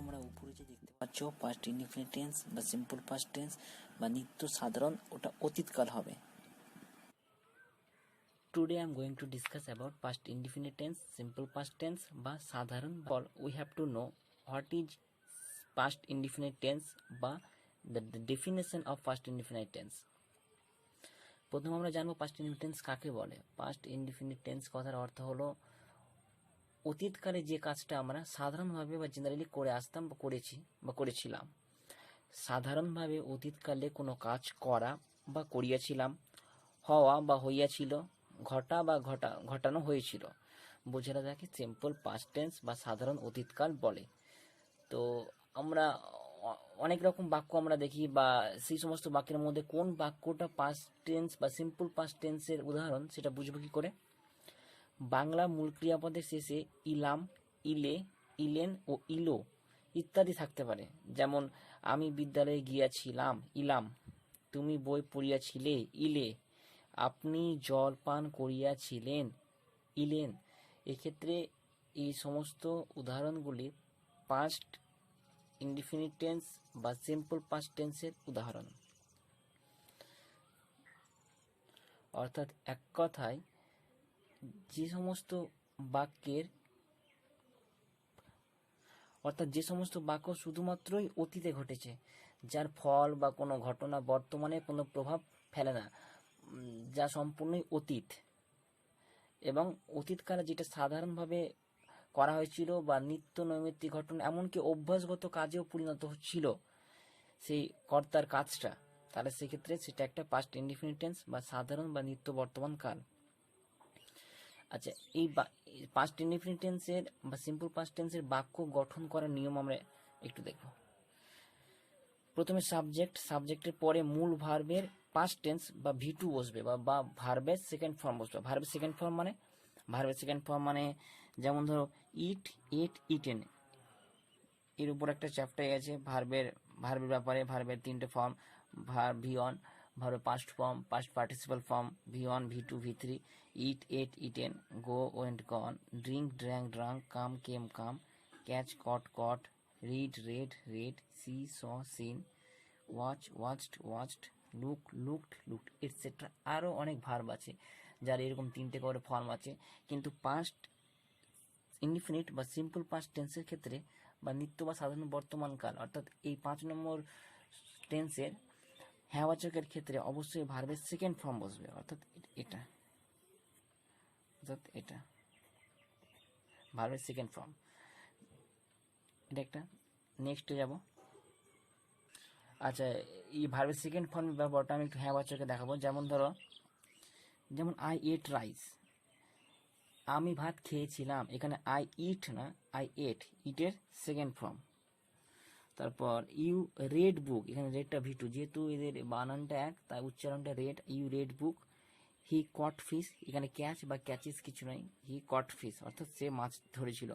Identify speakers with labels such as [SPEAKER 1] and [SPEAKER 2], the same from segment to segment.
[SPEAKER 1] তোমরা উপরে যে দেখতে পাচ্ছ পাস্ট ইনডিফিনিট টেন্স বা সিম্পল পাস্ট টেন্স বা নিত্য সাধারণ, ওটা অতীতকাল হবে। Today I am going to discuss about past indefinite tense simple past tense বা সাধারণ ফল we have to know what is past indefinite tense বা the definition of past indefinite tense প্রথম আমরা জানব পাস্ট ইনডিফিনিট টেন্স কাকে বলে। Past indefinite tense কথার অর্থ হলো অতীতকালে যে কাজটা আমরা সাধারণভাবে বা জেনারেলি করে আসতাম বা করেছি বা করেছিলাম, সাধারণভাবে অতীতকালে কোনো কাজ করা বা করিয়াছিলাম, হওয়া বা হইয়াছিল, ঘটা বা ঘটা, ঘটানো হয়েছিল। বোঝানো যাকে সিম্পল পাস্ট টেন্স বা সাধারণ অতীতকাল বলে। তো আমরা অনেক রকম বাক্য আমরা দেখি বা সেই সমস্ত বাক্যের মধ্যে কোন বাক্যটা পাস্ট টেন্স বা সিম্পল পাস্ট টেন্সের উদাহরণ সেটা বুঝব কি করে? বাংলা মূল ক্রিয়াপদের শেষে ইলাম, ইলে, ইলেন ও ইলো ইত্যাদি থাকতে পারে। যেমন, আমি বিদ্যালয়ে গিয়াছিলাম, ইলাম, তুমি বই পড়িয়াছিলে, ইলে, আপনি জল পান করিয়াছিলেন, ইলেন। এক্ষেত্রে এই সমস্ত উদাহরণগুলি পাস্ট ইনডিফিনিট টেন্স বা সিম্পল পাস্ট টেন্সের উদাহরণ। অর্থাৎ এক কথায় যে সমস্ত বাক্যের অর্থাৎ যে সমস্ত বাক্য শুধুমাত্রই অতীতে ঘটেছে, যার ফল বা কোনো ঘটনা বর্তমানে কোনো প্রভাব ফেলে না যা সম্পূর্ণই অতীত। এবং অতীতকালে যেটা সাধারণভাবে করা হয়েছিল বা নিত্য নৈমিত্তিক ঘটনা, এমনকি অভ্যাসগত কাজেও পরিণত হচ্ছিল সেই কর্তার কাজটা, তাহলে সেক্ষেত্রে সেটা একটা পাস্ট ইনডিফিনিটেন্স বা সাধারণ বা নিত্য বর্তমান কাল। আচ্ছা এই পাস্ট ইনডিফিনিটেন্সের বা সিম্পল পাস্ট টেন্সের বাক্য গঠন করার নিয়ম আমরা একটু দেখব। প্রথমে সাবজেক্ট সাবজেক্টের পরে মূল ভার্বের পাস্ট টেন্স বা ভি টু বসবে বা বা ভার্বের সেকেন্ড ফর্ম বসবে। ভার্বের সেকেন্ড ফর্ম মানে? ভার্বের সেকেন্ড ফর্ম মানে যেমন ধরো ইট ইট ইটেন এর উপর একটা চ্যাপ্টার আছে ভার্বের ভার্বের ব্যাপারে ভার্বের তিনটে ফর্ম ভার ভি অন ভার্বের past form past participle form V one V two V three eat ate eaten go went gone drink drank drunk come came come catch caught caught read read read see saw seen watch watched watched look looked looked etcetera আরও অনেক verb আছে, যার এরকম তিনটে করে form আছে। কিন্তু past indefinite বা সিম্পল পাস্ট টেন্সের ক্ষেত্রে বা নিত্য বা সাধারণ বর্তমান কাল, অর্থাৎ এই পাঁচ নম্বর টেন্সের হ্যাঁবাচকের ক্ষেত্রে অবশ্যই ভার্বের সেকেন্ড ফর্ম বসবে, অর্থাৎ এটা। অর্থাৎ এটা। ভার্বের সেকেন্ড ফর্ম এটা একটা। নেক্সটে যাব। আচ্ছা এই ভার্বের সেকেন্ড ফর্মের ব্যাপারটা আমি একটু হ্যাঁবাচকে দেখাবো। যেমন ধরো, যেমন আই এট রাইস আমি ভাত খেয়েছিলাম। এখানে আই ইট না আই এট ইটের সেকেন্ড ফর্ম তারপর ইউ রেড বুক এখানে রেডটা ভিটু যেহেতু এদের বানানটা এক, তাই উচ্চারণটা read you read book he caught fish এখানে ক্যাচ বা ক্যাচিস কিছু নয় হি কট ফিস অর্থাৎ সে মাছ ধরেছিল।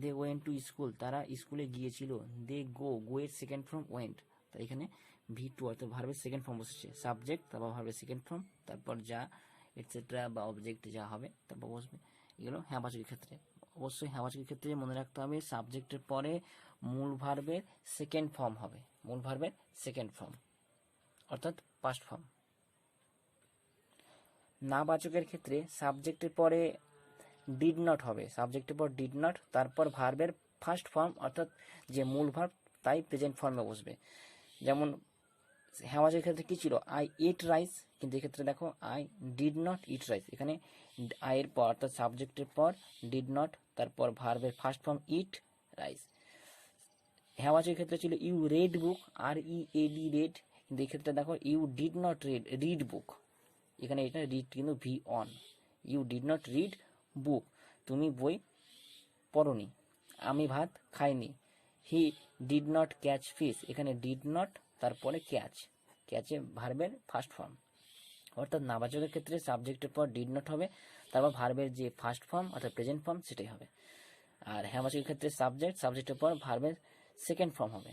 [SPEAKER 1] দে ওয়েন্ট টু স্কুল তারা স্কুলে গিয়েছিল। দে গো গো এর সেকেন্ড ফর্ম ওয়েন্ট তাই এখানে ভি টু অর্থাৎ ভার্বের সেকেন্ড ফর্ম বসেছে। সাবজেক্ট তারপর ভার্বের সেকেন্ড ফর্ম তারপর যা এটসেট্রা বা অবজেক্ট যা হবে, তারপর বসবে। এগুলো হ্যাঁবাচকের ক্ষেত্রে। অবশ্যই হ্যাঁবাচকের ক্ষেত্রে মনে রাখতে হবে সাবজেক্টের পরে মূল ভার্বের সেকেন্ড ফর্ম হবে। মূল ভার্বের সেকেন্ড ফর্ম অর্থাৎ পাস্ট ফর্ম নাবাচকের ক্ষেত্রে সাবজেক্টের পরে ডিড নট হবে। সাবজেক্টের পর ডিড নট তারপর ভার্বের ফার্স্ট ফর্ম অর্থাৎ যে মূল ভার্ব তাই প্রেজেন্ট ফর্মে বসবে। যেমন হ্যাওয়াজের ক্ষেত্রে কী ছিল? আই ইট রাইস কিন্তু এক্ষেত্রে দেখো I did not eat rice এখানে আয়ের পর, অর্থাৎ সাবজেক্টের পর ডিড নট তারপর ভার্বের ফার্স্ট ফর্ম ইট রাইস হ্যাওয়াজের ক্ষেত্রে ছিল you read book R E A D read কিন্তু এক্ষেত্রে দেখো you did not read read book এখানে এটা রিড কিন্তু V one you did not read book তুমি বই পড়নি, আমি ভাত খাইনি। He did not catch fish এখানে ডিড নট তারপরে ক্যাচ ক্যাচে ভার্বের ফার্স্ট ফর্ম অর্থাৎ নাবাচকের ক্ষেত্রে সাবজেক্টের পর ডিড নট হবে, তারপর ভার্বের যে ফার্স্ট ফর্ম অর্থাৎ প্রেজেন্ট ফর্ম সেটাই হবে। আর হ্যাঁবাচকের ক্ষেত্রে সাবজেক্ট সাবজেক্টের পর ভার্বের সেকেন্ড ফর্ম হবে।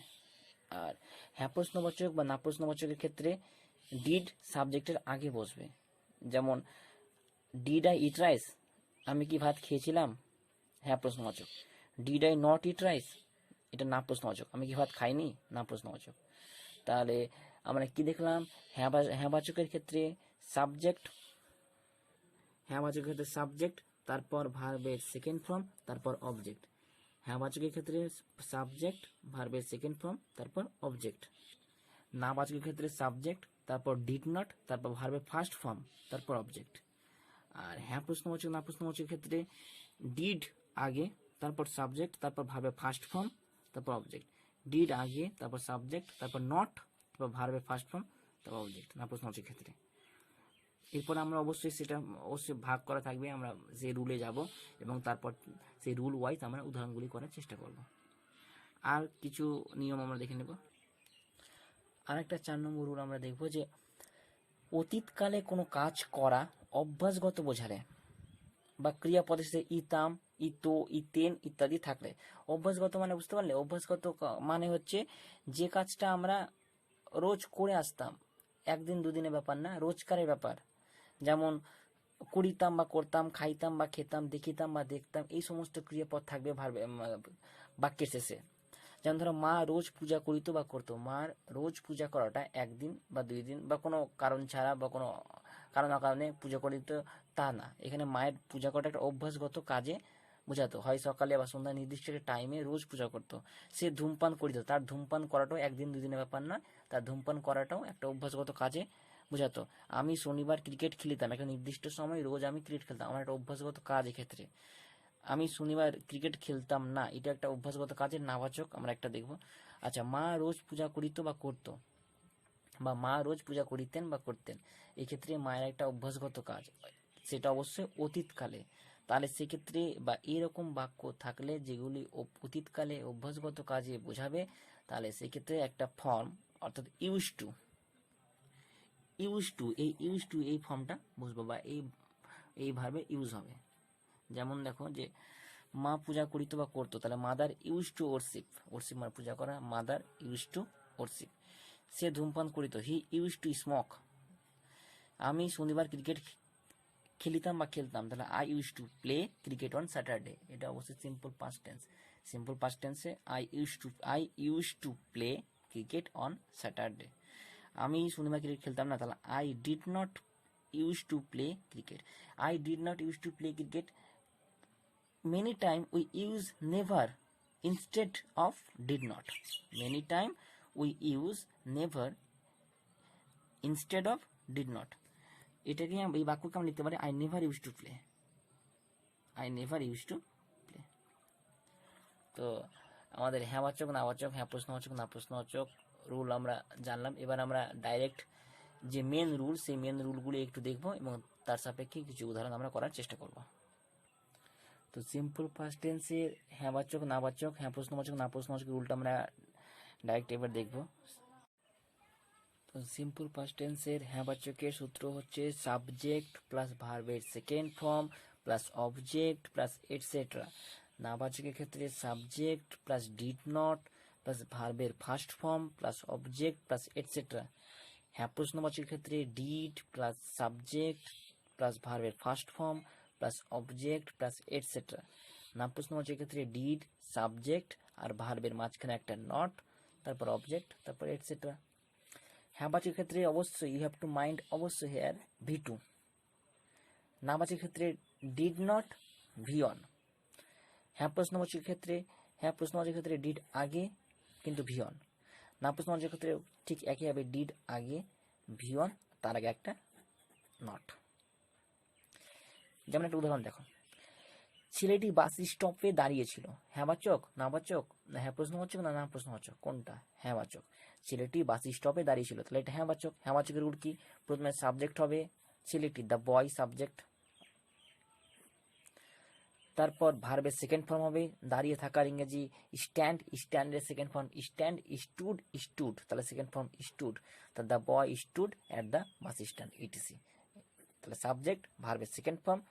[SPEAKER 1] আর হ্যাঁ প্রশ্নবাচক বা না প্রশ্নবাচকের ক্ষেত্রে ডিড সাবজেক্টের আগে বসবে। যেমন ডিড আই ইট রাইস আমি কি ভাত খেয়েছিলাম? হ্যাঁ প্রশ্নবাচক। Did I not eat rice এটা না প্রশ্নবাচক। আমি কি ভাত খাইনি? না প্রশ্নবাচক। তাহলে আমরা কি দেখলাম? হ্যাঁ বা- হ্যাঁ বাচকের ক্ষেত্রে সাবজেক্ট হ্যাঁ বাচকের ক্ষেত্রে সাবজেক্ট তারপর ভার্বের সেকেন্ড ফর্ম তারপর অবজেক্ট হ্যাঁ বাচকের ক্ষেত্রে সাবজেক্ট ভার্বের সেকেন্ড ফর্ম তারপর অবজেক্ট না বাচকের ক্ষেত্রে সাবজেক্ট তারপর ডিড নট তারপর ভার্বের ফার্স্ট ফর্ম তারপর অবজেক্ট আর হ্যাঁ প্রশ্নবাচক না প্রশ্নবাচকের ক্ষেত্রে ডিড আগে, তারপর সাবজেক্ট তারপর ভার্বের ফার্স্ট ফর্ম তারপর অবজেক্ট ডিড আগে, তারপর সাবজেক্ট তারপর নট তারপর ভার্বের ফার্স্ট ফর্ম তারপর অবজেক্ট না প্রশ্নবাচকের ক্ষেত্রে এরপর আমরা অবশ্যই সেটা, অবশ্যই ভাগ করা থাকবে, আমরা সেই রুলে যাব এবং তারপর সেই রুল ওয়াইজ আমরা উদাহরণগুলি করার চেষ্টা করব। আর কিছু নিয়ম আমরা দেখে নেব। আর একটা চার নম্বর রুল আমরা দেখব যে, অতীতকালে কোনো কাজ করা অভ্যাসগত বোঝালে বা ক্রিয়াপদের সাথে ইতাম, ইতো, ইতেন ইত্যাদি থাকলে, অভ্যাসগত মানে বুঝতে পারলে? অভ্যাসগত মানে হচ্ছে যে কাজটা আমরা রোজ করে আসতাম, একদিন দুদিনের ব্যাপার না, রোজকারের ব্যাপার। যেমন করিতাম বা করতাম, খাইতাম বা খেতাম, দেখিতাম বা দেখতাম, এই সমস্ত ক্রিয়াপদ থাকবে বাক্যের শেষে। যেমন ধরো মা রোজ পূজা করিত বা করতো মার রোজ পূজা করাটা একদিন বা দুই দিন বা কোনো কারণ ছাড়া বা কোনো কারণ কারণে পূজা করিত তা না। এখানে মায়ের পূজা করাটা একটা অভ্যাসগত কাজে বোঝাতো। হয় সকালে বা সন্ধ্যা নির্দিষ্ট একটা টাইমে রোজ পূজা করতো। সে ধূমপান করিত। তার ধূমপান করাটাও একদিন দুই দিনের ব্যাপার না, তার ধূমপান করাটাও একটা অভ্যাসগত কাজে বোঝাতো। আমি শনিবার ক্রিকেট খেলিতাম। একটা নির্দিষ্ট সময় রোজ আমি ক্রিকেট খেলতাম। আমার একটা অভ্যাসগত কাজ এক্ষেত্রে। আমি শনিবার ক্রিকেট খেলতাম না, এটা একটা অভ্যাসগত কাজের নাবাচক, আমরা একটা দেখব। আচ্ছা মা রোজ পূজা করিত বা করতো? বা মা রোজ পূজা করিতেন বা করতেন? এক্ষেত্রে মায়ের একটা অভ্যাসগত কাজ, সেটা অবশ্যই অতীতকালে। তাহলে সেক্ষেত্রে বা এরকম বাক্য থাকলে যেগুলি অতীতকালে অভ্যাসগত কাজে বোঝাবে, তাহলে সেক্ষেত্রে একটা ফর্ম অর্থাৎ ইউজ টু ইউজ টু এই ইউজ টু এই ফর্মটা বুঝব বা এই এইভাবে ইউজ হবে। যেমন দেখো যে মা পূজা করিত বা করতো, তাহলে mother use to worship worship মানে পূজা করা মাদার ইউজ টু ওরশিপ সে ধূমপান করিত হি ইউজ টু স্মোক আমি শনিবার ক্রিকেট খেলিতাম বা খেলতাম, তাহলে I use to play cricket on Saturday এটা অবশ্যই simple past tense simple past টেন্সে I use to I use to play cricket on Saturday আমি শনিবার ক্রিকেট খেলতাম না, তাহলে I did not use to play cricket I did not use to play cricket many time we use never instead of did not. Many time we use never instead of did not. এটাকে এই বাক্যকে আমরা লিখতে পারি I never use to play I never use to play তো আমাদের হ্যাঁ বাচক, না বাচক হ্যাঁ প্রশ্ন প্রশ্নবাচক না প্রশ্ন প্রশ্নবাচক রুল আমরা জানলাম। এবার আমরা ডাইরেক্ট যে মেন রুল সেই মেন রুলগুলি একটু দেখব এবং তার সাপেক্ষে কিছু উদাহরণ আমরা করার চেষ্টা করব। তো সিম্পল ফার্স্ট টেন্সের হ্যাঁ বাচক না বাচক হ্যাঁ প্রশ্নবাচক না প্রশ্নবাচক রুলটা আমরা ডাইরেক্ট এবার দেখব। তো সিম্পল ফার্স্ট টেন্সের হ্যাঁ বাচকের সূত্র হচ্ছে সাবজেক্ট প্লাস ভার্বের second form plus object plus etcetera না বাচকের ক্ষেত্রে subject plus did not plus ভার্বের first form plus object plus etcetera হ্যাঁ প্রশ্নবাচকের ক্ষেত্রে ডিড প্লাস সাবজেক্ট প্লাস ভার্বের first form plus object plus etcetera না প্রশ্নবাচকের ক্ষেত্রে ডিড সাবজেক্ট আর ভার্বের মাঝখানে একটা নট তারপর অবজেক্ট তারপর এটসেট্রা হ্যাঁ বাচকের ক্ষেত্রে অবশ্যই ইউ হ্যাভ টু মাইন্ড অবশ্যই হেয়ার ভি টু না বাচকের ক্ষেত্রে ডিড নট ভি অন হ্যাঁ প্রশ্নবাচকের ক্ষেত্রে হ্যাঁ প্রশ্ন প্রশ্নবাচকের ক্ষেত্রে ডিড আগে, কিন্তু ভি অন না প্রশ্নবাচকের ক্ষেত্রে ঠিক একইভাবে ডিড আগে ভি অন তার আগে একটা নট যেমন একটা উদাহরণ দেখো। ছেলেটি বাস স্টপে দাঁড়িয়েছিল। হ্যাঁ বাচক না বাচক হ্যাঁ প্রশ্নবাচক না না প্রশ্নবাচক কোনটা? হ্যাঁ বাচক ছেলেটি বাস স্টপে দাঁড়িয়েছিল। তাহলে এটা হ্যাঁ বাচক হ্যাঁ বাচকের রুল কি? প্রথমে সাবজেক্ট হবে ছেলেটি দ্য বয় সাবজেক্ট তারপর ভার্বের সেকেন্ড ফর্ম হবে। দাঁড়িয়ে থাকার ইংরেজি স্ট্যান্ড স্ট্যান্ডের second form stand stood stood তাহলে সেকেন্ড ফর্ম স্টুড তা the boy stood at the bus stand ETC তাহলে সাবজেক্ট ভার্বের সেকেন্ড ফর্ম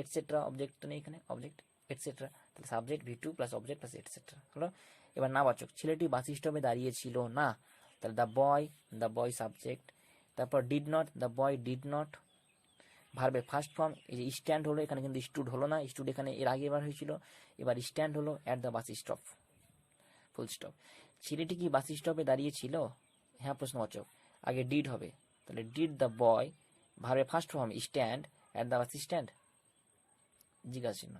[SPEAKER 1] এটসেট্রা অবজেক্ট তো নেই এখানে অবজেক্ট এটসেট্রা তাহলে subject V two plus object plus etcetera হলো? এবার নাবাচক, ছেলেটি বাস স্টপে দাঁড়িয়েছিল না, তাহলে the boy the boy subject তারপর did not the boy did not ভার্বের ফার্স্ট ফর্ম এই যে স্ট্যান্ড হলো, এখানে কিন্তু স্টুড হলো না স্টুড এখানে এর আগে এবার হয়েছিল, এবার স্ট্যান্ড হলো at the bus stop full stop ছেলেটি কি বাস স্টপে দাঁড়িয়ে ছিল হ্যাঁ প্রশ্নবাচক, আগে ডিড হবে, তাহলে ডিড দ্য বয় ভাবে first form stand at the bus stand জিজ্ঞাসা চিহ্ন।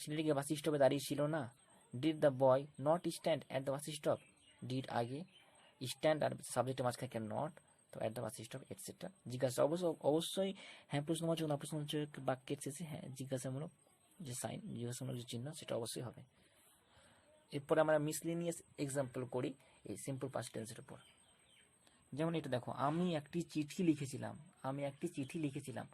[SPEAKER 1] ছেলেটি কি বাস স্টপে দাঁড়িয়ে ছিল না। Did the boy not stand at the bus stop did আগে স্ট্যান্ড আর সাবজেক্টের মাঝখানে কেন নট তো at the bus stop etcetera জিজ্ঞাসা, অবশ্য, অবশ্যই হ্যাঁ প্রশ্নবাচক না প্রশ্নবাচক বাক্যের শেষে হ্যাঁ জিজ্ঞাসামূলক যে সাইন জিজ্ঞাসামূলক যে চিহ্ন, সেটা অবশ্যই হবে। এরপরে আমরা মিসলিনিয়াস এক্সাম্পল করি, এই সিম্পল পাস্ট টেন্সের উপর। যেমন এটা দেখো, আমি একটি চিঠি লিখেছিলাম, আমি একটি চিঠি লিখেছিলাম।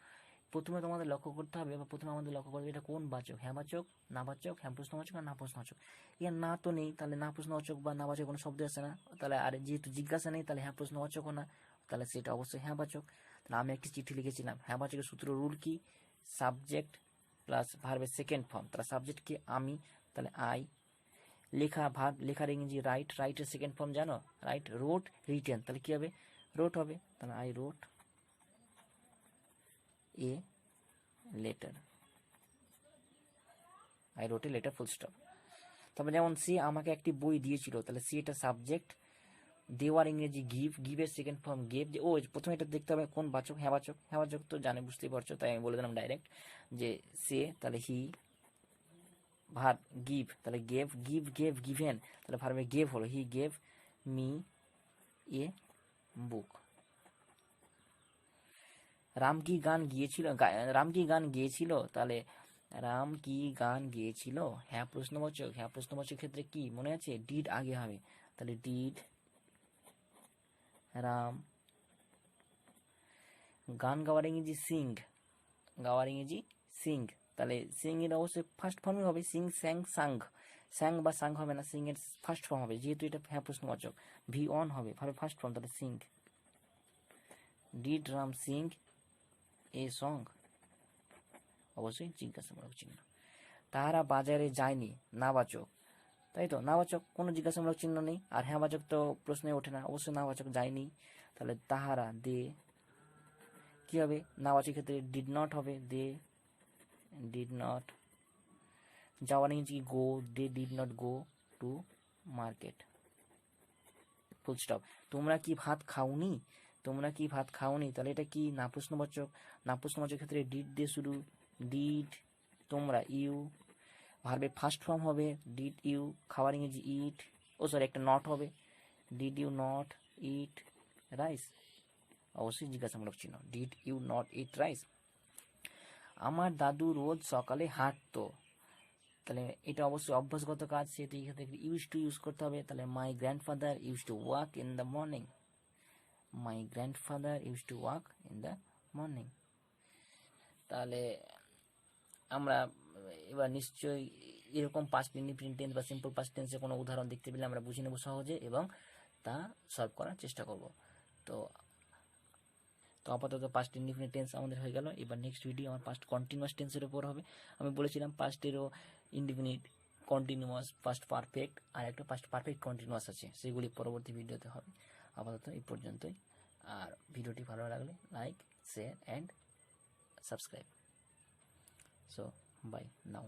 [SPEAKER 1] প্রথমে তোমাদের লক্ষ্য করতে হবে বা প্রথমে আমাদের লক্ষ্য করতে হবে এটা কোন বাচক হ্যাঁ বাচক, না বাচক হ্যাঁ প্রশ্নবাচক আর না প্রশ্নবাচক এর না তো নেই, তাহলে না প্রশ্নবাচক বা না বাচক কোনো শব্দ আসে না। তাহলে আর যেহেতু জিজ্ঞাসা নেই, তাহলে হ্যাঁ প্রশ্নবাচকও না। তাহলে সেটা অবশ্যই হ্যাঁ বাচক। তাহলে আমি একটি চিঠি লিখেছিলাম হ্যাঁ বাচকের সূত্র রুল কি? সাবজেক্ট প্লাস ভার্বের সেকেন্ড ফর্ম। তাহলে সাবজেক্ট কি? আমি, তাহলে আই লেখা ভার্ব লেখার ইংরেজি রাইট রাইটের সেকেন্ড ফর্ম জানো? রাইট রোট রিটেন তাহলে কি হবে? রোট হবে। তাহলে I wrote a letter I wrote a letter full stop তারপর যেমন সে আমাকে একটি বই দিয়েছিল, তাহলে সি এটা সাবজেক্ট দেওয়ার ইংরেজি গিভ গিভের সেকেন্ড ফর্ম গেভ যে, ও, প্রথমে এটা দেখতে হবে কোন বাচক হ্যাঁ বাচক হ্যাঁ বাচক তো জানে, বুঝতেই পারছ, তাই আমি বলে দিলাম ডাইরেক্ট যে সে, তাহলে হি ভার গিভ তাহলে গেভ গিভ গেভ গিভেন তাহলে ভার্বে গেভ হলো he gave me a book Ram কি গান গিয়েছিল? রাম কি গান গিয়েছিল? তাহলে রাম কি গান গিয়েছিল? হ্যাঁ প্রশ্নবাচক হ্যাঁ প্রশ্নবাচক ক্ষেত্রে কি? মনে আছে? ডিড আগে হবে। তাহলে ডিড রাম গান গাওয়ার ইংরেজি সিং গাওয়ার ইংরেজি সিং তাহলে সিং এর অবশ্যই ফার্স্ট ফর্মই হবে সিং স্যাং সাং। স্যাং বা সাং হবে না সিং এর ফার্স্ট ফর্ম হবে। যেহেতু এটা হ্যাঁ প্রশ্নবাচক, ভি অন হবে ভাবে ফার্স্ট ফর্ম তাহলে sing. Did Ram sing, a song. অবশ্যই জিজ্ঞাসামূলক চিহ্ন। তাহারা বাজারে যায়নি, নাবাচক। তাই তো, নাবাচক, কোনো জিজ্ঞাসামূলক চিহ্ন নেই। আর হ্যাঁ বাচক তো প্রশ্নে ওঠে না, অবশ্যই নাবাচক যায়নি। তাহলে তাহারা দে। কি হবে? নাবাচক ক্ষেত্রে ডিড নট হবে, দে। নট যাওয়ার ইংরেজি go they did not go to market full stop তোমরা কি ভাত খাওনি? তোমরা কি ভাত খাওনি? তাহলে এটা কি না প্রশ্নবাচক না প্রশ্নবাচক ক্ষেত্রে ডিড দিয়ে শুরু ডিড তোমরা ইউ ভার্বে ফার্স্ট ফর্ম হবে ডিড ইউ খাওয়ার ইংরেজি ইট ও সরি একটা নট হবে did you not eat rice অবশ্যই জিজ্ঞাসামূলক চিহ্ন did you not eat rice আমার দাদু রোজ সকালে হাঁটতো। তাহলে এটা অবশ্যই অভ্যাসগত কাজ, সেটি এক্ষেত্রে ইউজ টু ইউজ করতে হবে। তাহলে my grandfather use to walk in the morning my grandfather use to walk in the morning তাহলে আমরা এবার নিশ্চয়ই এরকম পাস্ট ইন্ডিপেন্ডেন্ট টেন্স বা সিম্পল পাস্ট টেন্সের কোনো উদাহরণ দেখতে পেলে আমরা বুঝে নেব সহজে এবং তা সলভ করার চেষ্টা করব। তো তো আপাতত পাস্ট ইন্ডিপেন্ডেন্ট টেন্স আমাদের হয়ে গেল। এবার নেক্সট ভিডিও আমার পাস্ট কন্টিনিউয়াস টেন্সের উপর হবে। আমি বলেছিলাম পাস্টেরও ইন্ডিপেন্ডেন্ট কন্টিনিউয়াস পাস্ট পারফেক্ট আর একটা পাস্ট পারফেক্ট কন্টিনিউয়াস আছে। সেগুলি পরবর্তী ভিডিওতে হবে। আপাতত এই পর্যন্তই। আর ভিডিওটি ভালো লাগলে like share and subscribe so bye now